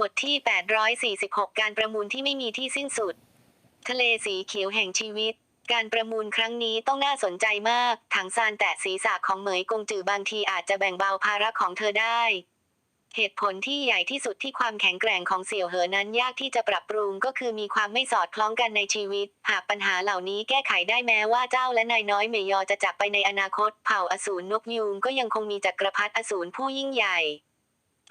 บทที่ 846 การประมูลที่ไม่มีที่สิ้นสุด ทะเลสีเขียวแห่งชีวิต การประมูลครั้งนี้ต้องน่าสนใจมาก ถังซานแตะศีรษะของเหมยกงจือบางทีอาจจะแบ่งเบาภาระของเธอได้ เหตุผลที่ใหญ่ที่สุดที่ความแข็งแกร่งของเสี่ยวเหอนั้นยากที่จะปรับปรุงก็คือมีความไม่สอดคล้องกันในชีวิต หากปัญหาเหล่านี้แก้ไขได้แม้ว่าเจ้าและนายน้อยเมยอจะจากไปในอนาคต เผ่าอสูรนกยูงก็ยังคงมีจักรพรรดิอสูรผู้ยิ่งใหญ่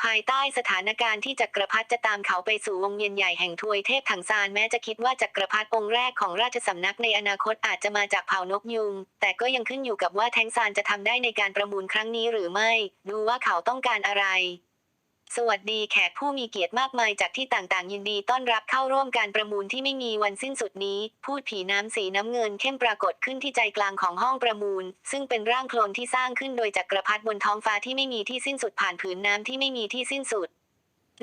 ภายใต้สถานการณ์ที่จักรพรรดิจะตามเขาไปสู่วงเวียนใหญ่แห่งทวยเทพถังซานแม้จะคิดว่าจักรพรรดิองค์แรกของราชสำนักในอนาคตอาจจะมาจากเผ่านกยุง แต่ก็ยังขึ้นอยู่กับว่าแทงซานจะทำได้ในการประมูลครั้งนี้หรือไม่ ดูว่าเขาต้องการอะไร สวัสดีแขกผู้มีเกียรติมากมายจากที่ต่างๆ ยินดีต้อนรับเข้าร่วมการประมูลที่ไม่มีวันสิ้นสุดนี้ พูดผีน้ำสีน้ำเงินเข้มปรากฏขึ้นที่ใจกลางของห้องประมูล ซึ่งเป็นร่างโคลนที่สร้างขึ้นโดยจักรพรรดิบนท้องฟ้าที่ไม่มีที่สิ้นสุดผ่านผืนน้ำที่ไม่มีที่สิ้นสุด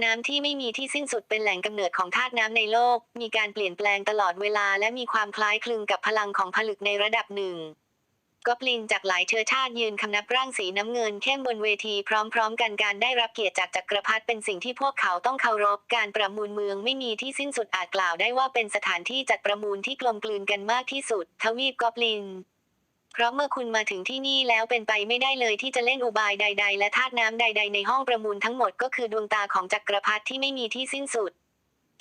น้ำที่ไม่มีที่สิ้นสุดเป็นแหล่งกำเนิดของธาตุน้ำในโลก มีการเปลี่ยนแปลงตลอดเวลาและมีความคล้ายคลึงกับพลังของผลึกในระดับหนึ่ง กอบลินจากหลายเชื้อชาติยืนคำนับร่างสีน้ำเงินเข้มบนเวทีพร้อมๆ กันการได้รับเกียรติจากจักรพรรดิเป็นสิ่งที่พวกเขาต้องเคารพ การประมูลเมืองไม่มีที่สิ้นสุดอาจกล่าวได้ว่าเป็นสถานที่จัดประมูลที่กลมกลืนกันมากที่สุด ทวีปกอบลินเพราะเมื่อคุณมาถึงที่นี่แล้วเป็นไปไม่ได้เลยที่จะเล่นอุบายใด ๆ และธาตุน้ำใด ๆ ในห้องประมูลทั้งหมดก็คือดวงตาของจักรพรรดิที่ไม่มีที่สิ้นสุด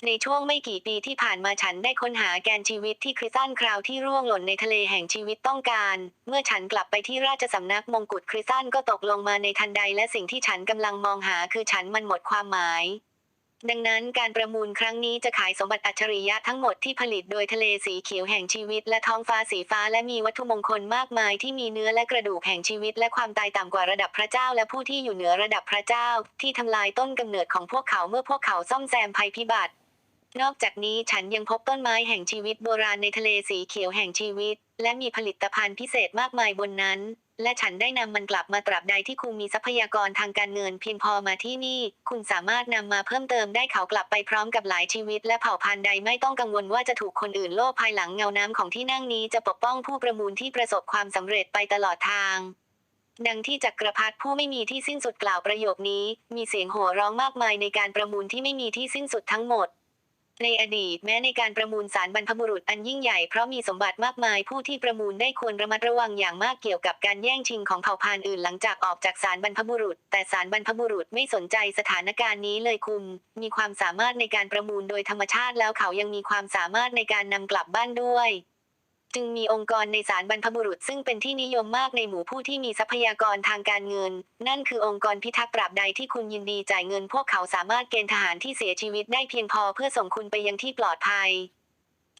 ในช่วงไม่กี่ปีที่ผ่านมาฉันได้ค้นหาแกนชีวิตที่คริสตันคราวที่ร่วงหล่นในทะเลแห่งชีวิตต้องการ เมื่อฉันกลับไปที่ราชสำนักมงกุฎคริสตันก็ตกลงมาในทันใดและสิ่งที่ฉันกำลังมองหาคือฉันมันหมดความหมาย ดังนั้นการประมูลครั้งนี้จะขายสมบัติอัจฉริยะทั้งหมดที่ผลิตโดยทะเลสีเขียวแห่งชีวิตและท้องฟ้าสีฟ้าและมีวัตถุมงคลมากมายที่มีเนื้อและกระดูกแห่งชีวิตและความตายต่ำกว่าระดับพระเจ้าและผู้ที่อยู่เหนือระดับพระเจ้า ที่ทำลายต้นกำเนิดของพวกเขาเมื่อพวกเขาซ่อมแซมภัยพิบัติ นอกจากนี้ฉันยังพบต้นไม้แห่งชีวิตโบราณในทะเลสีเขียวแห่งชีวิต และมีผลิตภัณฑ์พิเศษมากมายบนนั้น และฉันได้นำมันกลับมาตราบใดที่คุณมีทรัพยากรทางการเงินเพียงพอมาที่นี่ คุณสามารถนำมาเพิ่มเติมได้เขากลับไปพร้อมกับหลายชีวิต และเผ่าพันธุ์ใดไม่ต้องกังวลว่าจะถูกคนอื่นโลภภายหลังเงาน้ำของที่นั่งนี้จะปกป้องผู้ประมูลที่ประสบความสำเร็จไปตลอดทางดังที่จักรพรรดิผู้ไม่มีที่สิ้นสุดกล่าวประโยคนี้ มีเสียงโห่ร้องมากมายในการประมูลที่ไม่มีที่สิ้นสุดทั้งหมด ในอดีตแม้ในการประมูลสารบรรพบุรุษอันยิ่งใหญ่เพราะมีสมบัติมากมายผู้ที่ประมูลได้ควรระมัดระวังอย่างมากเกี่ยวกับการแย่งชิงของเผ่าพันธุ์อื่นหลังจากออกจากสารบรรพบุรุษ แต่สารบรรพบุรุษไม่สนใจสถานการณ์นี้เลยคุณ มีความสามารถในการประมูลโดยธรรมชาติแล้วเขายังมีความสามารถในการนำกลับบ้านด้วย จึงมีองค์กรในสารบรรพบุรุษซึ่งเป็นที่นิยมมากในหมู่ผู้ที่มีทรัพยากรทางการเงิน นั่นคือองค์กรพิทักษ์ปราบใดที่คุณยินดีจ่ายเงิน พวกเขาสามารถเกณฑ์ทหารที่เสียชีวิตได้เพียงพอเพื่อส่งคุณไปยังที่ปลอดภัย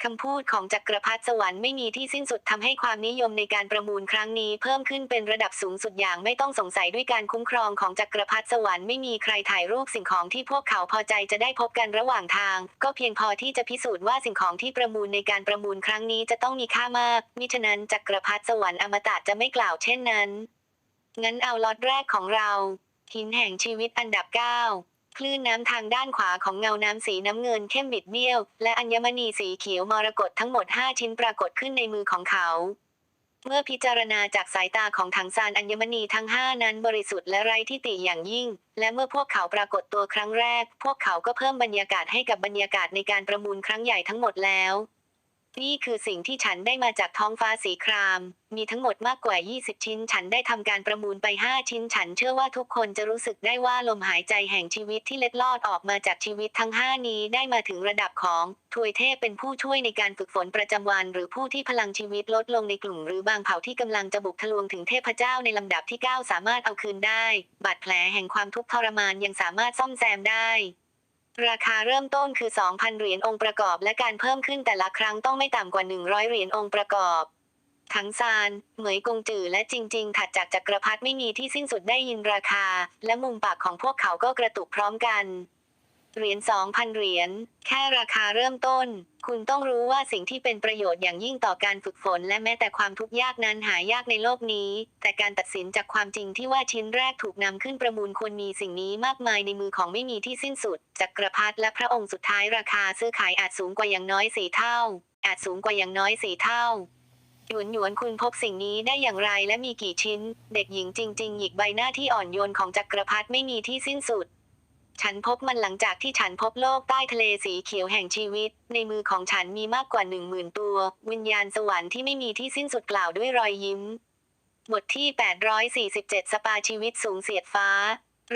คำพูดของจักรพรรดิสวรรค์ไม่มีที่สิ้นสุดทำให้ความนิยมในการประมูลครั้งนี้เพิ่มขึ้นเป็นระดับสูงสุดอย่างไม่ต้องสงสัยด้วยการคุ้มครองของจักรพรรดิสวรรค์ไม่มีใครถ่ายรูปสิ่งของที่พวกเขาพอใจจะได้พบกันระหว่างทาง ก็เพียงพอที่จะพิสูจน์ว่าสิ่งของที่ประมูลในการประมูลครั้งนี้จะต้องมีค่ามาก มิฉะนั้นจักรพรรดิสวรรค์อมตะจะไม่กล่าวเช่นนั้นงั้นเอาล็อตแรกของเราหินแห่งชีวิตอันดับ9 คลื่นน้ำทางด้านขวาของเงาน้ำสีน้ำเงินเข้มบิดเบี้ยว และอัญมณีสีเขียวมรกตทั้งหมด 5 ชิ้นปรากฏขึ้นในมือของเขา เมื่อพิจารณาจากสายตาของถังซานอัญมณีทั้ง 5 นั้นบริสุทธิ์และไร้ที่ติอย่างยิ่ง และเมื่อพวกเขาปรากฏตัวครั้งแรก พวกเขาก็เพิ่มบรรยากาศให้กับบรรยากาศในการประมูลครั้งใหญ่ทั้งหมดแล้ว นี่คือสิ่งที่ฉันได้มาจากท้องฟ้าสีคราม มีทั้งหมดมากกว่า 20 ชิ้น ฉันได้ทำการประมูลไป 5 ชิ้น ฉันเชื่อว่าทุกคนจะรู้สึกได้ว่าลมหายใจแห่งชีวิตที่เล็ดลอดออกมาจากชีวิตทั้ง 5 นี้ได้มาถึงระดับของทวยเทพเป็นผู้ช่วยในการฝึกฝนประจำวัน หรือผู้ที่พลังชีวิตลดลงในกลุ่ม หรือบางเผ่าที่กำลังจะบุกทะลวงถึงเทพเจ้าในลำดับที่ 9 สามารถเอาคืนได้ บาดแผลแห่งความทุกข์ทรมานยังสามารถซ่อมแซมได้ ราคาเริ่มต้นคือ 2,000 เหรียญองค์ประกอบ และการเพิ่มขึ้นแต่ละครั้งต้องไม่ต่ำกว่า 100 เหรียญองค์ประกอบทั้งซาน เหมยกงจือและจริง ๆ ถัดจากจักรพรรดิไม่มีที่สิ้นสุดได้ยินราคา และมุมปากของพวกเขาก็กระตุกพร้อมกัน เหรียญ2,000เหรียญ แค่ราคาเริ่มต้น คุณต้องรู้ว่าสิ่งที่เป็นประโยชน์อย่างยิ่งต่อการฝึกฝน และแม้แต่ความทุกข์ยากนั้นหายากในโลกนี้ แต่การตัดสินจากความจริงที่ว่าชิ้นแรกถูกนำขึ้นประมูลควรมีสิ่งนี้มากมายในมือของไม่มีที่สิ้นสุด จักรพรรดิและพระองค์สุดท้ายราคาซื้อขายอาจสูงกว่าอย่างน้อยสี่เท่า อาจสูงกว่าอย่างน้อยสี่เท่าหยวนหยวนคุณพบสิ่งนี้ได้อย่างไรและมีกี่ชิ้น เด็กหญิงจริง ๆ หยิกใบหน้าที่อ่อนโยนของจักรพรรดิไม่มีที่สิ้นสุด ฉันพบมันหลังจากที่ฉันพบโลกใต้ทะเลสีเขียวแห่งชีวิต ในมือของฉันมีมากกว่าหนึ่งหมื่นตัว วิญญาณสวรรค์ที่ไม่มีที่สิ้นสุดกล่าวด้วยรอยยิ้ม บทที่ 847 สปาชีวิตสูงเสียดฟ้า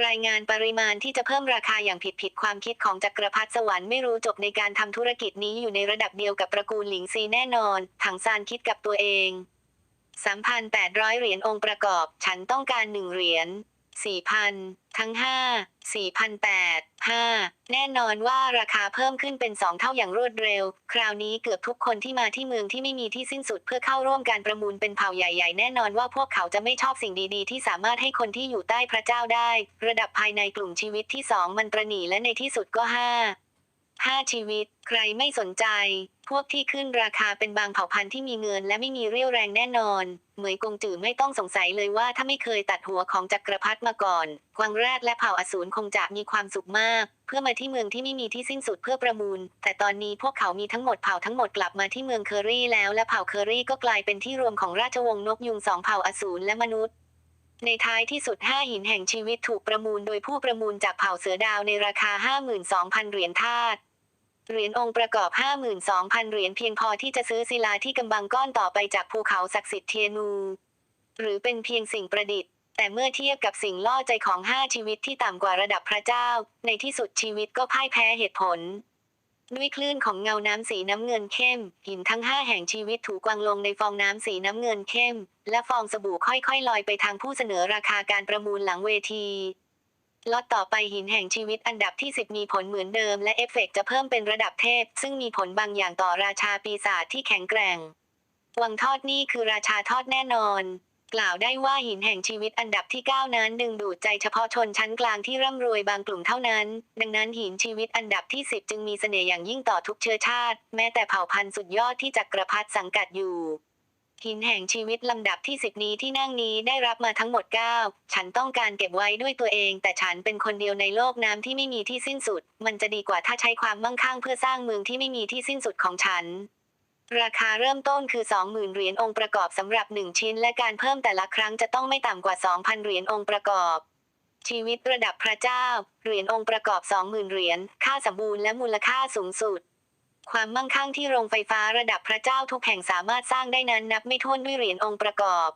รายงานปริมาณที่จะเพิ่มราคาอย่างผิดผิดๆความคิดของจักรพรรดิสวรรค์ไม่รู้จบในการทำธุรกิจนี้อยู่ในระดับเดียวกับตระกูลหลิงซีแน่นอน ถังซานคิดกับตัวเอง3,800เหรียญองค์ประกอบ ฉันต้องการหนึ่งเหรียญ 4,000 ทั้ง 5 4,008 5 แน่นอนว่าราคาเพิ่มขึ้นเป็น 2 เท่าอย่างรวดเร็ว คราวนี้เกือบทุกคนที่มาที่เมืองที่ไม่มีที่สิ้นสุดเพื่อเข้าร่วมการประมูลเป็นเผ่าใหญ่ๆ แน่นอนว่าพวกเขาจะไม่ชอบสิ่งดีๆ ที่สามารถให้คนที่อยู่ใต้พระเจ้าได้ ระดับภายในกลุ่มชีวิตที่ 2 มันตระหนีและในที่สุดก็ 5 ห้าชีวิต ใครไม่สนใจ พวกที่ขึ้นราคาเป็นบางเผ่าพันธุ์ที่มีเงินและไม่มีเรี่ยวแรงแน่นอน เหมยกงจือไม่ต้องสงสัยเลยว่าถ้าไม่เคยตัดหัวของจักรพรรดิมาก่อนกวางแรดและเผ่าอสูรคงจะมีความสุขมาก เพื่อมาที่เมืองที่ไม่มีที่สิ้นสุดเพื่อประมูล แต่ตอนนี้พวกเขามีทั้งหมดเผ่าทั้งหมดกลับมาที่เมืองเคอรี่แล้วและเผ่าเคอรี่ก็กลายเป็นที่รวมของราชวงศ์นกยุงสองเผ่าอสูรและมนุษย์ในท้ายที่สุดห้าหินแห่งชีวิตถูกประมูลโดยผู้ประมูลจากเผ่าเสือดาวในราคา 52,000 เหรียญทาส เหรียญองค์ประกอบ 52,000 เหรียญเพียงพอที่จะซื้อศิลาที่กำบังก้อนต่อไปจากภูเขาศักดิ์สิทธิ์เทียนู หรือเป็นเพียงสิ่งประดิษฐ์ แต่เมื่อเทียบกับสิ่งล่อใจของห้าชีวิตที่ต่ำกว่าระดับพระเจ้า ในที่สุดชีวิตก็พ่ายแพ้เหตุผล ด้วยคลื่นของเงาน้ำสีน้ำเงินเข้ม หินทั้งห้าแห่งชีวิตถูกวางลงในฟองน้ำสีน้ำเงินเข้ม และฟองสบู่ค่อยๆลอยไปทางผู้เสนอราคาการประมูลหลังเวที ล็อตต่อไปหินแห่งชีวิตอันดับที่ 10 มีผลเหมือนเดิมและเอฟเฟกต์จะเพิ่มเป็นระดับเทพ ซึ่งมีผลบางอย่างต่อราชาปีศาจที่แข็งแกร่ง วังทอดนี่คือราชาทอดแน่นอน กล่าวได้ว่าหินแห่งชีวิตอันดับที่ 9 นั้น ดึงดูดใจเฉพาะชนชั้นกลางที่ร่ำรวยบางกลุ่มเท่านั้น ดังนั้นหินชีวิตอันดับที่ 10 จึงมีเสน่ห์อย่างยิ่งต่อทุกเชื้อชาติ แม้แต่เผ่าพันธุ์สุดยอดที่จักรพรรดิสังกัดอยู่ หินแห่งชีวิตลำดับที่สิบนี้ที่นั่งนี้ได้รับมาทั้งหมด 9 ฉันต้องการเก็บไว้ด้วยตัวเอง แต่ฉันเป็นคนเดียวในโลกน้ำที่ไม่มีที่สิ้นสุด มันจะดีกว่าถ้าใช้ความมั่งคั่งเพื่อสร้างเมืองที่ไม่มีที่สิ้นสุดของฉัน ราคาเริ่มต้นคือ 20,000 เหรียญองค์ประกอบสำหรับ 1 ชิ้น และการเพิ่มแต่ละครั้งจะต้องไม่ต่ำกว่า 2,000 เหรียญองค์ประกอบชีวิตระดับพระเจ้า เหรียญองค์ประกอบ 20,000 เหรียญ ค่าสมบูรณ์และมูลค่าสูงสุด ความมั่งคั่งที่โรงไฟฟ้าระดับพระเจ้าทุกแห่งสามารถสร้างได้นั้นนับไม่ถ้วนด้วยเหรียญองค์ประกอบ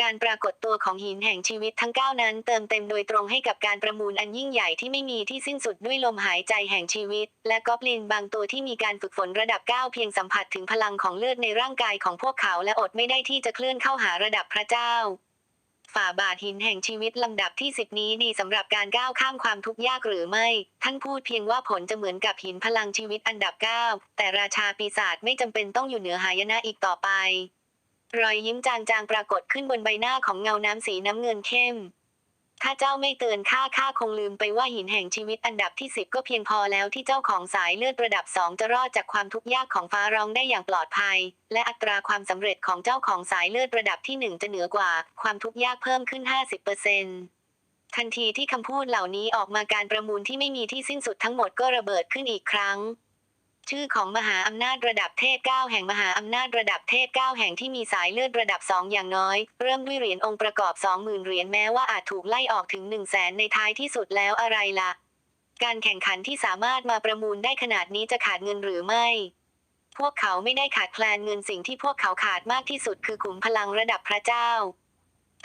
การปรากฏตัวของหินแห่งชีวิตทั้ง 9 นั้น เติมเต็มโดยตรงให้กับการประมูลอันยิ่งใหญ่ที่ไม่มีที่สิ้นสุดด้วยลมหายใจแห่งชีวิต และกอบลินบางตัวที่มีการฝึกฝนระดับ 9 เพียงสัมผัสถึงพลังของเลือดในร่างกายของพวกเขาและอดไม่ได้ที่จะเคลื่อนเข้าหาระดับพระเจ้า ฝ่าบาทหินแห่งชีวิตลำดับที่10นี้ดีสำหรับการก้าวข้ามความทุกข์ยากหรือไม่ ท่านพูดเพียงว่าผลจะเหมือนกับหินพลังชีวิตอันดับ9แต่ราชาปีศาจไม่จำเป็นต้องอยู่เหนือหายนะอีกต่อไป รอยยิ้มจางๆปรากฏขึ้นบนใบหน้าของเงาน้ำสีน้ำเงินเข้ม ถ้าเจ้าไม่เตือนข้าข้าคงลืมไปว่าหินแห่งชีวิตอันดับที่10ก็เพียงพอแล้วที่เจ้าของสายเลือดระดับสองจะรอดจากความทุกข์ยากของฟ้าร้องได้อย่างปลอดภัย และอัตราความสำเร็จของเจ้าของสายเลือดระดับที่1จะเหนือกว่า ความทุกข์ยากเพิ่มขึ้น 50%ทันทีที่คำพูดเหล่านี้ออกมาการประมูลที่ไม่มีที่สิ้นสุดทั้งหมดก็ระเบิดขึ้นอีกครั้ง ชื่อของมหาอำนาจระดับเทพ 9 แห่งมหาอำนาจระดับเทพ 9 แห่งที่มีสายเลือดระดับ 2 อย่างน้อย เริ่มด้วยเหรียญองค์ประกอบ 20,000 เหรียญแม้ว่าอาจถูกไล่ออกถึง 1 0 0 0 0แสนในท้ายที่สุดแล้วอะไรล่ะ การแข่งขันที่สามารถมาประมูลได้ขนาดนี้จะขาดเงินหรือไม่ พวกเขาไม่ได้ขาดแคลนเงินสิ่งที่พวกเขาขาดมากที่สุดคือขุมพลังระดับพระเจ้า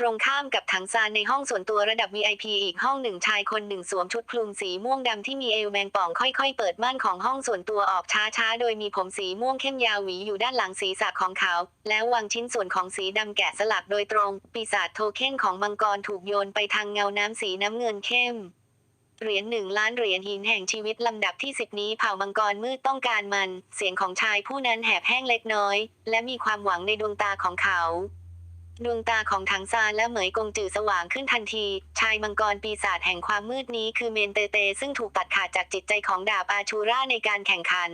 ตรงข้ามกับถังซานในห้องส่วนตัวระดับ VIP อีกห้องหนึ่งชายคนหนึ่งสวมชุดคลุมสีม่วงดำที่มีเอวแมงป่องค่อยๆ เปิดม่านของห้องส่วนตัวออกช้าๆ โดยมีผมสีม่วงเข้มยาวหวีอยู่ด้านหลังศีรษะของเขา แล้ววางชิ้นส่วนของสีดำแกะสลักโดยตรง ปีศาจโทเค็นของมังกรถูกโยนไปทางเงาน้ำสีน้ำเงินเข้มเหรียญหนึ่งล้านเหรียญหินแห่งชีวิตลำดับที่สิบนี้เผ่ามังกรมืดต้องการมัน เสียงของชายผู้นั้นแหบแห้งเล็กน้อย และมีความหวังในดวงตาของเขา ดวงตาของถังซานและเหมยกงจือสว่างขึ้นทันที ชายมังกรปีศาจแห่งความมืดนี้คือเมนเตเต ซึ่งถูกตัดขาดจากจิตใจของดาบอาชูราในการแข่งขัน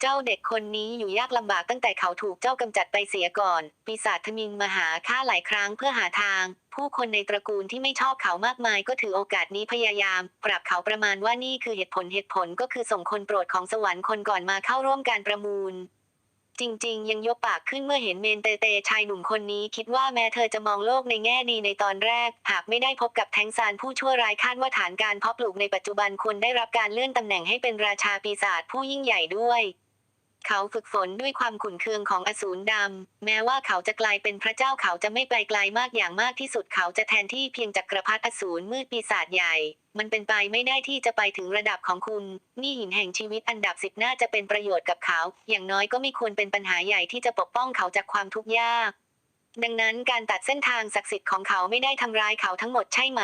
เจ้าเด็กคนนี้อยู่ยากลำบากตั้งแต่เขาถูกเจ้ากำจัดไปเสียก่อน ปีศาจทมินมาหาข้าหลายครั้งเพื่อหาทาง ผู้คนในตระกูลที่ไม่ชอบเขามากมายก็ถือโอกาสนี้พยายาม ปรับเขาประมาณว่านี่คือเหตุผลเหตุผลก็คือส่งคนโปรดของสวรรค์คนก่อนมาเข้าร่วมการประมูล จริง ๆ ยังยกปากขึ้นเมื่อเห็นเมนเตเตชายหนุ่มคนนี้ คิดว่าแม้เธอจะมองโลกในแง่ดีในตอนแรก หากไม่ได้พบกับแทงซานผู้ชั่วร้ายคาดว่าฐานการเพาะปลูกในปัจจุบันควรได้รับการเลื่อนตำแหน่งให้เป็นราชาปีศาจผู้ยิ่งใหญ่ด้วย เขาฝึกฝนด้วยความขุนเคืองของอสูรดำ แม้ว่าเขาจะกลายเป็นพระเจ้าเขาจะไม่ไปไกลมากอย่างมากที่สุดเขาจะแทนที่เพียงจักรพรรดิอสูรมืดปีศาจใหญ่ มันเป็นไปไม่ได้ที่จะไปถึงระดับของคุณ นี่หินแห่งชีวิตอันดับสิบน่าจะเป็นประโยชน์กับเขา อย่างน้อยก็ไม่ควรเป็นปัญหาใหญ่ที่จะปกป้องเขาจากความทุกข์ยาก ดังนั้นการตัดเส้นทางศักดิ์สิทธิ์ของเขาไม่ได้ทำร้ายเขาทั้งหมดใช่ไหม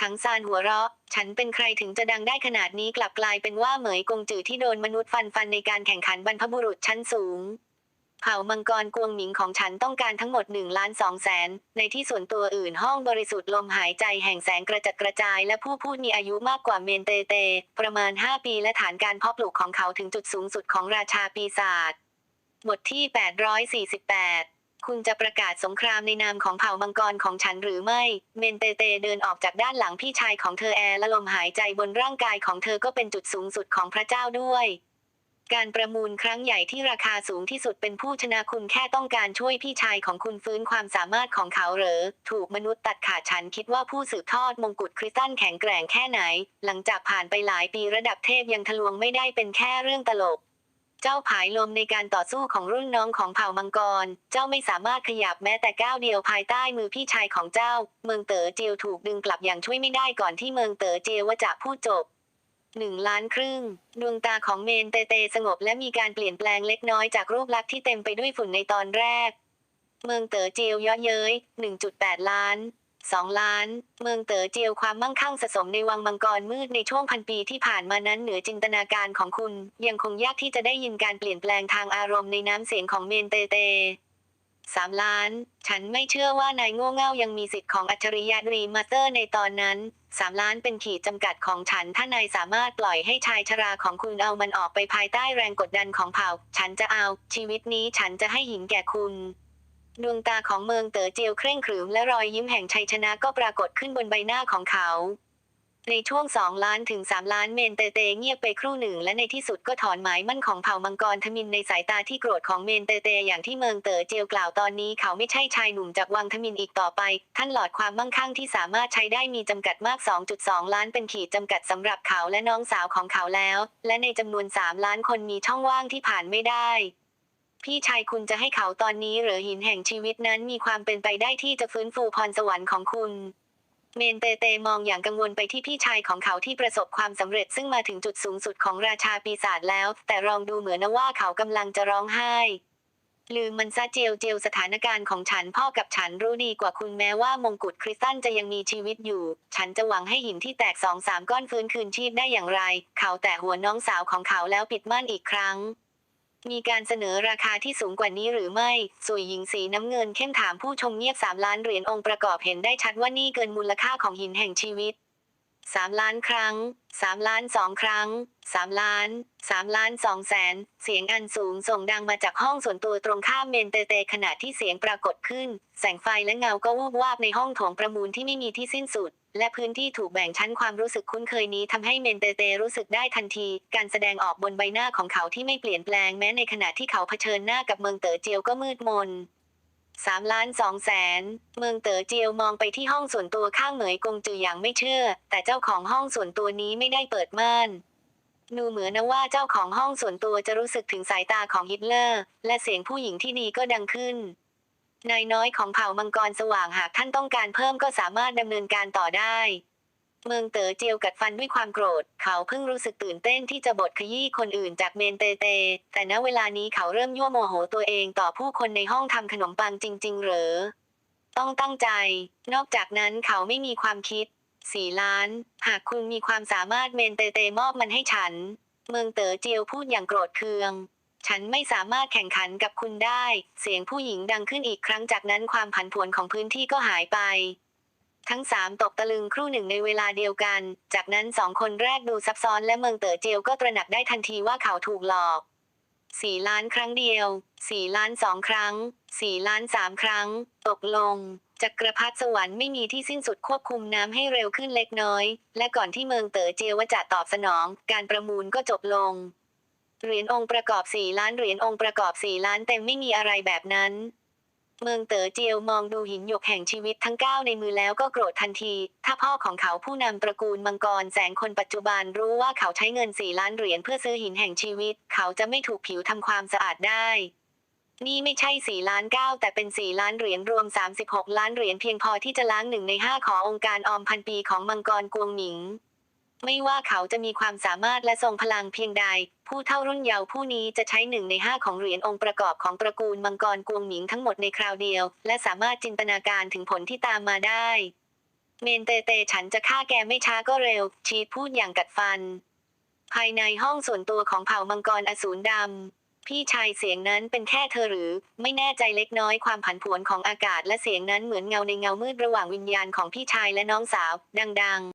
ถังซานหัวเราะ ฉันเป็นใครถึงจะดังได้ขนาดนี้กลับกลายเป็นว่าเหมยกงจือที่โดนมนุษย์ฟันฟันในการแข่งขันบรรพบุรุษชั้นสูง เผ่ามังกรกวงหมิงของฉันต้องการทั้งหมด1นึ่งล้านสองแสน ในที่ส่วนตัวอื่นห้องบริสุทธิ์ลมหายใจแห่งแสงกระจัดกระจาย และผู้พูดมีอายุมากกว่าเมนเตเต ประมาณ 5 ปีและฐานการเพาะปลูกของเขาถึงจุดสูงสุดของราชาปีศาจบทที่ 848 คุณจะประกาศสงครามในนามของเผ่ามังกรของฉันหรือไม่ เมนเตเตเดินออกจากด้านหลังพี่ชายของเธอแอร์และลมหายใจบนร่างกายของเธอก็เป็นจุดสูงสุดของพระเจ้าด้วย การประมูลครั้งใหญ่ที่ราคาสูงที่สุดเป็นผู้ชนะคุณแค่ต้องการช่วยพี่ชายของคุณฟื้นความสามารถของเขาเหรอ ถูกมนุษย์ตัดขาดฉันคิดว่าผู้สืบทอดมงกุฎคริสตันแข็งแกร่งแค่ไหน หลังจากผ่านไปหลายปีระดับเทพยังทะลวงไม่ได้เป็นแค่เรื่องตลก เจ้าผายลมในการต่อสู้ของรุ่นน้องของเผ่ามังกร เจ้าไม่สามารถขยับแม้แต่ก้าวเดียวภายใต้มือพี่ชายของเจ้า เมืองเต๋อเจียวถูกดึงกลับอย่างช่วยไม่ได้ก่อนที่เมืองเต๋อเจียวจะพูดจบหนึ่งล้านครึ่ง ดวงตาของเมนเตเตสงบและมีการเปลี่ยนแปลงเล็กน้อยจากรูปลักษณ์ที่เต็มไปด้วยฝุ่นในตอนแรก เมืองเต๋อเจียวย่อเย้ย 1.8 ล้าน 2 ล้าน เมืองเต๋อเจียวความมั่งคั่งสะสมในวังมังกรมืดในช่วงพันปีที่ผ่านมานั้นเหนือจินตนาการของคุณ ยังคงยากที่จะได้ยินการเปลี่ยนแปลงทางอารมณ์ในน้ำเสียงของเมนเตเตสามล้าน ฉันไม่เชื่อว่านายโง่เง่ายังมีสิทธิ์ของอัจฉริยะรีมาเตอร์ในตอนนั้นสามล้านเป็นขีดจำกัดของฉัน ถ้านายสามารถปล่อยให้ชายชราของคุณเอามันออกไปภายใต้แรงกดดันของเผ่า ฉันจะเอาชีวิตนี้ฉันจะให้หินแก่คุณ ดวงตาของเมืองเต๋อเจียวเคร่งขรึมและรอยยิ้มแห่งชัยชนะก็ปรากฏขึ้นบนใบหน้าของเขา ในช่วงสองล้านถึงสามล้านเมนเตเตเงียบไปครู่หนึ่ง และในที่สุดก็ถอนหมายมั่นของเผ่ามังกรทมินในสายตาที่โกรธของเมนเตเตอย่างที่เมืองเต๋อเจียวกล่าวตอนนี้เขาไม่ใช่ชายหนุ่มจากวังทมินอีกต่อไป ท่านหลอดความมั่งคั่งที่สามารถใช้ได้มีจำกัดมาก 2.2 ล้านเป็นขีดจำกัดสำหรับเขาและน้องสาวของเขาแล้ว และในจำนวน 3 ล้านคนมีช่องว่างที่ผ่านไม่ได้ พี่ชายคุณจะให้เขาตอนนี้หรือหินแห่งชีวิตนั้นมีความเป็นไปได้ที่จะฟื้นฟูพรสวรรค์ของคุณ เมนเตเตมองอย่างกังวลไปที่พี่ชายของเขาที่ประสบความสำเร็จซึ่งมาถึงจุดสูงสุดของราชาปีศาจแล้ว แต่ลองดูเหมือนนะว่าเขากำลังจะร้องไห้ลืมมันซะเจียวเจียวสถานการณ์ของฉันพ่อกับฉันรู้ดีกว่าคุณแม้ว่ามงกุฎคริสตันจะยังมีชีวิตอยู่ ฉันจะหวังให้หินที่แตกสองสามก้อนฟื้นคืนชีพได้อย่างไร เขาแต่หัวน้องสาวของเขาแล้วปิดม่านอีกครั้ง มีการเสนอราคาที่สูงกว่านี้หรือไม่สุยหญิงสีน้ำเงินเข้มถามผู้ชมเงียบสามล้านเหรียญองค์ประกอบเห็นได้ชัดว่านี่เกินมูลค่าของหินแห่งชีวิต สามล้านครั้งสามล้านสองครั้งสามล้านสามล้านสองแสน เสียงอันสูงส่งดังมาจากห้องส่วนตัวตรงข้ามเมนเตเตขณะที่เสียงปรากฏขึ้น แสงไฟและเงาก็วูบวาบในห้องโถงประมูลที่ไม่มีที่สิ้นสุด และพื้นที่ถูกแบ่งชั้นความรู้สึกคุ้นเคยนี้ทำให้เมนเตเตรู้สึกได้ทันที การแสดงออกบนใบหน้าของเขาที่ไม่เปลี่ยนแปลงแม้ในขณะที่เขาเผชิญหน้ากับเมืองเต๋อเจียวก็มืดมน สามล้านสองแสน เมืองเต๋อเจียวมองไปที่ห้องส่วนตัวข้างเหมยกงจืออย่างไม่เชื่อ แต่เจ้าของห้องส่วนตัวนี้ไม่ได้เปิดม่านดูเหมือนนะว่าเจ้าของห้องส่วนตัวจะรู้สึกถึงสายตาของฮิตเลอร์ และเสียงผู้หญิงที่ดีก็ดังขึ้น นายน้อยของเผ่ามังกรสว่างหากท่านต้องการเพิ่มก็สามารถดำเนินการต่อได้ เมืองเต๋อเจียวกัดฟันด้วยความโกรธ เขาเพิ่งรู้สึกตื่นเต้นที่จะบทขยี้คนอื่นจากเมนเตเต แต่ณเวลานี้เขาเริ่มยั่วโมโหตัวเองต่อผู้คนในห้องทำขนมปังจริง ๆ เหรอ ต้องตั้งใจ นอกจากนั้นเขาไม่มีความคิดสี่ล้าน หากคุณมีความสามารถเมนเตเตมอบมันให้ฉัน เมืองเต๋อเจียวพูดอย่างโกรธเคือง ฉันไม่สามารถแข่งขันกับคุณได้ เสียงผู้หญิงดังขึ้นอีกครั้งจากนั้นความผันผวนของพื้นที่ก็หายไป ทั้งสามตกตะลึงครู่หนึ่งในเวลาเดียวกัน จากนั้นสองคนแรกดูซับซ้อนและเมืองเต๋อเจียวก็ตระหนักได้ทันทีว่าเขาถูกหลอกสี่ล้านครั้งเดียวสี่ล้านสองครั้งสี่ล้านสามครั้ง ตกลงจักรพรรดิสวรรค์ไม่มีที่สิ้นสุดควบคุมน้ำให้เร็วขึ้นเล็กน้อย และก่อนที่เมืองเต๋อเจียวจะตอบสนอง การประมูลก็จบลง เหรียญองค์ประกอบสี่ล้านเหรียญองค์ประกอบสี่ล้านเต็มไม่มีอะไรแบบนั้น เมืองเต๋อเจียวมองดูหินหยกแห่งชีวิตทั้งเก้าในมือแล้วก็โกรธทันที ถ้าพ่อของเขาผู้นำตระกูลมังกรแสงคนปัจจุบันรู้ว่าเขาใช้เงินสี่ล้านเหรียญเพื่อซื้อหินแห่งชีวิต เขาจะไม่ถูกผิวทำความสะอาดได้ นี่ไม่ใช่สี่ล้านเก้าแต่เป็นสี่ล้านเหรียญรวม 36 ล้านเหรียญเพียงพอที่จะล้างหนึ่งในห้าขององค์การออมพันปีของมังกรกวงหมิง ไม่ว่าเขาจะมีความสามารถและทรงพลังเพียงใด ผู้เท่ารุ่นเยาว์ผู้นี้จะใช้หนึ่งในห้าของเหรียญองค์ประกอบของตระกูลมังกรกวงหมิงทั้งหมดในคราวเดียว และสามารถจินตนาการถึงผลที่ตามมาได้ เมนเตเตฉันจะฆ่าแกไม่ช้าก็เร็ว ชีพูดอย่างกัดฟัน ภายในห้องส่วนตัวของเผ่ามังกรอสูรดำ พี่ชายเสียงนั้นเป็นแค่เธอหรือ ไม่แน่ใจเล็กน้อยความผันผวนของอากาศและเสียงนั้นเหมือนเงาในเงามืดระหว่างวิญญาณของพี่ชายและน้องสาว ดัง ๆ